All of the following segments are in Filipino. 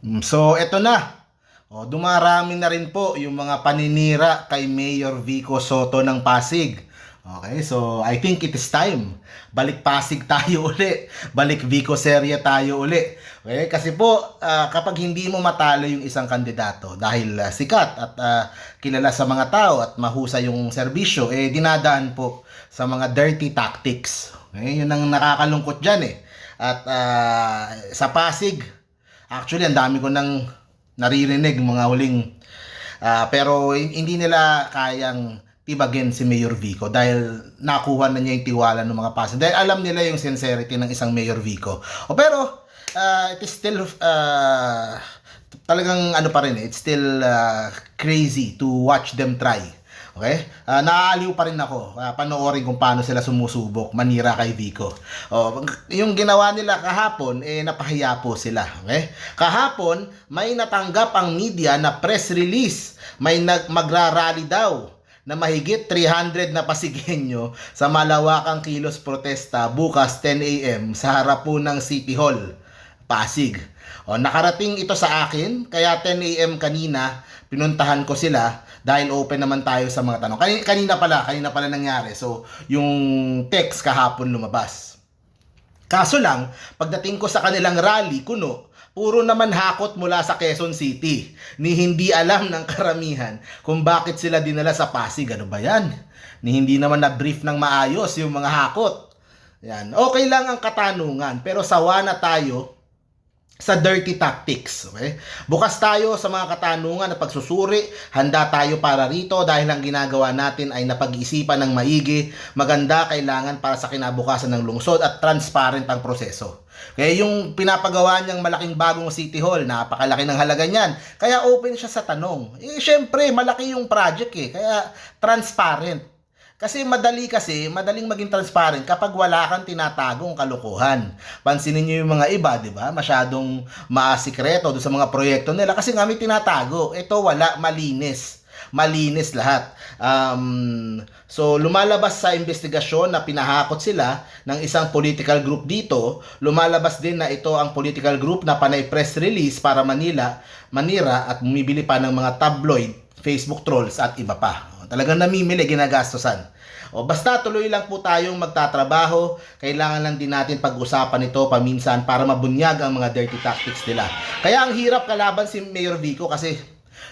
Mm, So, eto na. O, dumarami na rin po yung mga paninira kay Mayor Vico Soto ng Pasig. Okay, so I think it is time. Balik Pasig tayo uli. Balik Vico Seria tayo uli. Okay, kasi po ah, kapag hindi mo matalo yung isang kandidato dahil ah, sikat at ah, kilala sa mga tao at mahusay yung serbisyo, eh dinadaan po sa mga dirty tactics. Okay, yun ang nakakalungkot dyan eh. At ah, sa Pasig, actually ang dami ko nang naririnig mga huling Ah, pero hin- hindi nila kayang tibagin si Mayor Vico dahil nakuha na niya yung tiwala ng mga passenger. Dahil alam nila yung sincerity ng isang Mayor Vico. O pero, ah, it is still ah, talagang ano pa rin eh, it's still ah, crazy to watch them try. Okay? Ah, naaaliw pa rin ako. Uh, panoorin kung paano sila sumusubok manira kay Vico. Oh, yung ginawa nila kahapon eh napahiya po sila, okay? Kahapon may natanggap ang media na press release. May nag magrarally daw na mahigit 300 na Pasigueño sa malawakang kilos protesta bukas 10 a.m. sa harap po ng City Hall, Pasig. O, nakarating ito sa akin, kaya 10 a.m. kanina, pinuntahan ko sila dahil open naman tayo sa mga tanong. Kanina, kanina pala, kanina pala nangyari. So, yung text kahapon lumabas. Kaso lang, pagdating ko sa kanilang rally, kuno, puro naman hakot mula sa Quezon City. Ni hindi alam ng karamihan kung bakit sila dinala sa Pasig. Ano ba yan? Ni hindi naman na-brief ng maayos yung mga hakot. Yan. Okay lang ang katanungan, pero sawa na tayo sa dirty tactics. Okay? Bukas tayo sa mga katanungan na pagsusuri, handa tayo para rito dahil ang ginagawa natin ay napag-isipan ng maigi, maganda kailangan para sa kinabukasan ng lungsod at transparent ang proseso. Kaya yung pinapagawa niyang malaking bagong City Hall, napakalaki ng halaga niyan. Kaya open siya sa tanong. Eh, syempre, malaki yung project eh. Kaya transparent. Kasi madali kasi, madaling maging transparent kapag wala kang tinatagong kalokohan. Pansinin niyo yung mga iba, di ba? Masyadong maasikreto doon sa mga proyekto nila kasi nga may tinatago. Ito wala, malinis. Malinis lahat. Um, so, lumalabas sa investigasyon na pinahakot sila ng isang political group dito. Lumalabas din na ito ang political group na panay press release para Manila, Manira at bumibili pa ng mga tabloid, Facebook trolls at iba pa. Talagang namimili, ginagastosan. O basta tuloy lang po tayong magtatrabaho. Kailangan lang din natin pag-usapan ito paminsan para mabunyag ang mga dirty tactics nila. Kaya ang hirap kalaban si Mayor Vico kasi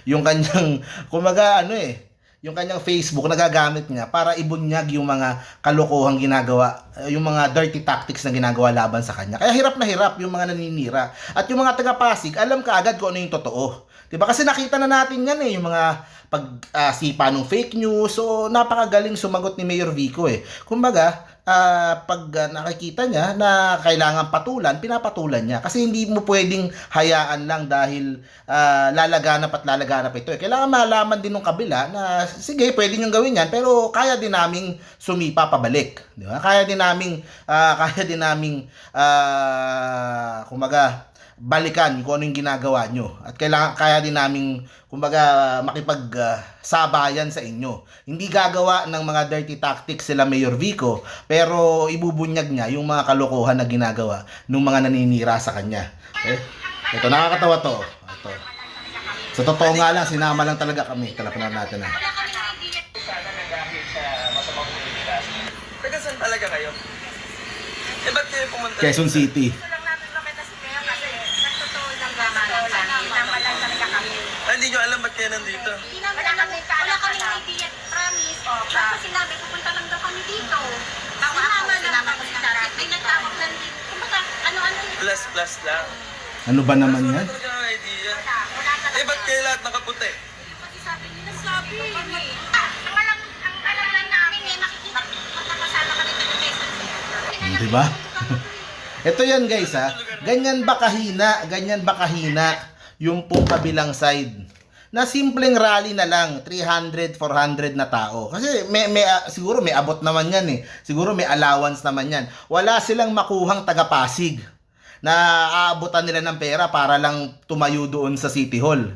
yung kanyang, kumaga ano eh, yung kanyang Facebook nagagamit niya para ibunyag yung mga kalokohang ginagawa, yung mga dirty tactics na ginagawa laban sa kanya. Kaya hirap na hirap yung mga naninira. At yung mga taga-Pasig, alam ka agad kung ano yung totoo. 'Di ba? Kasi nakita na natin 'yan eh, yung mga pag-sipa ng fake news. So napakagaling sumagot ni Mayor Vico eh. Kumbaga, ah, pag ah, nakikita niya na kailangan patulan, pinapatulan niya. Kasi hindi mo pwedeng hayaan lang dahil ah, lalaganap at lalaganap ito. Eh. Kailangan malaman din ng kabila na sige, pwede niyong gawin yan, pero kaya din naming sumipa pabalik. Di ba? Kaya din naming, ah, kaya din naming, ah, kumaga, balikan kung ano yung ginagawa nyo. At kailangan, kaya din naming, kumbaga, makipag ah, sabayan sa inyo. Hindi gagawa ng mga dirty tactics sila Mayor Vico, pero ibubunyag niya yung mga kalokohan na ginagawa ng mga naninira sa kanya. Okay? Ito, nakakatawa to. Ito. Sa totoo nga lang, sinama lang talaga kami. Talapanan natin ah. Sana na dahil sa masamang Pilipinas. Taga saan talaga kayo? Eh, ba't kayo pumunta? Quezon City. Gusto lang namin makita si Mayor kasi nagtotoo lang naman kami. Tama lang talaga kami. Ah, hindi nyo alam ba't kayo nandito? Hindi namin wala kami wala kami idea, promise. Oh, Basta sinabi, pupunta lang daw kami dito. Sinama lang kami sa traffic. May nagtawag lang din. Kumbaga, ano-ano yun. Plus, plus lang. Ano ba naman Wala yan? talaga ang idea. Wala, wala talaga. Eh, ba't kayo lahat nakaputi? Kasi sabi nila, sabi Ah, ang alam, ang alam lang namin eh, makikita, magkakasama kami dito Quezon City. Di ba? Ito yan guys ha. Ganyan ba kahina, ganyan ba kahina yung pong kabilang side. Na simpleng rally na lang, 300, 400 na tao. Kasi may, may, ah, siguro may abot naman yan eh. Siguro may allowance naman yan. Wala silang makuhang taga-Pasig na aabutan nila ng pera para lang tumayo doon sa City Hall.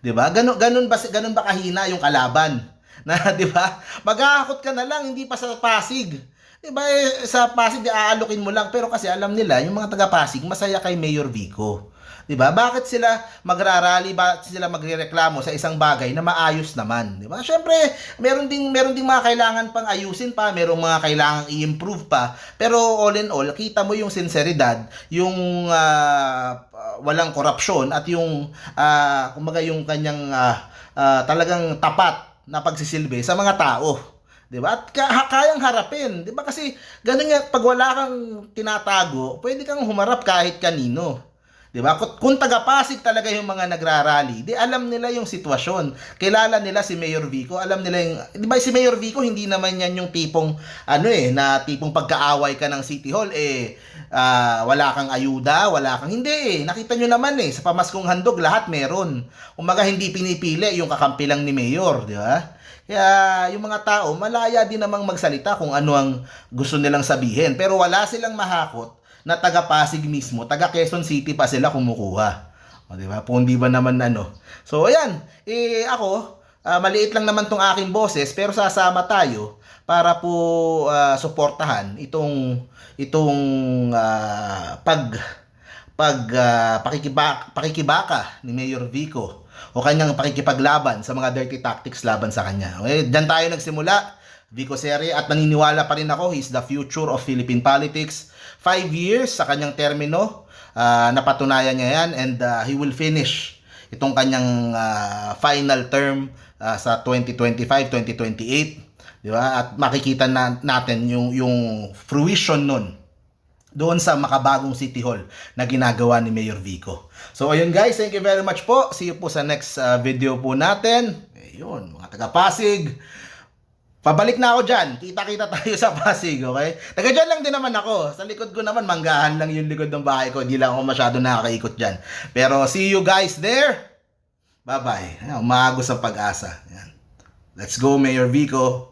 'Di ba? Ganun ganun ba ganun ba kahina yung kalaban? Na 'di ba? Maghahakot ka na lang hindi pa sa Pasig. 'Di ba? Eh, sa Pasig aalukin mo lang pero kasi alam nila yung mga taga Pasig masaya kay Mayor Vico. 'Di ba? Bakit sila magrarally, bakit sila magrereklamo sa isang bagay na maayos naman, 'di ba? Syempre, meron ding meron ding mga kailangan pang ayusin pa, merong mga kailangang i-improve pa. Pero all in all, kita mo yung sinseridad, yung ah, walang korupsyon at yung ah, kumbaga yung kanyang ah, ah, talagang tapat na pagsisilbi sa mga tao. 'Di ba? At ka- kayang harapin, 'di ba? Kasi ganun nga pag wala kang tinatago, pwede kang humarap kahit kanino. 'Di ba? Kung, kung taga-Pasig talaga yung mga nagrarally, di alam nila yung sitwasyon. Kilala nila si Mayor Vico, alam nila yung 'di ba si Mayor Vico hindi naman yan yung tipong ano eh, na tipong pagkaaway ka ng City Hall eh ah, wala kang ayuda, wala kang hindi eh. Nakita nyo naman eh, sa pamaskong handog lahat meron. Umaga hindi pinipili yung kakampi lang ni Mayor, di ba? Kaya yung mga tao, malaya din namang magsalita kung ano ang gusto nilang sabihin. Pero wala silang mahakot na taga Pasig mismo, taga Quezon City pa sila kumukuha. O, di ba? Kung di ba naman ano. So, ayan. Eh, ako, ah, maliit lang naman tong aking boses, pero sasama tayo para po ah, suportahan itong itong ah, pag pag ah, pakikiba, pakikibaka ni Mayor Vico o kanyang pakikipaglaban sa mga dirty tactics laban sa kanya. Okay, diyan tayo nagsimula. Vico Serie at naniniwala pa rin ako he's the future of Philippine politics. Five years sa kanyang termino, ah, napatunayan niya yan and ah, he will finish itong kanyang ah, final term ah, sa 2025-2028. Di ba? At makikita na, natin yung, yung fruition nun doon sa makabagong City Hall na ginagawa ni Mayor Vico. So ayun guys, thank you very much po. See you po sa next uh, video po natin. Ayun, mga taga Pasig. Pabalik na ako dyan. Kita-kita tayo sa Pasig, okay? Taga dyan lang din naman ako. Sa likod ko naman, manggahan lang yung likod ng bahay ko. Hindi lang ako masyado nakakaikot dyan. Pero see you guys there. Bye-bye. Ayan, Umagos ang pag-asa. Let's go, Mayor Vico.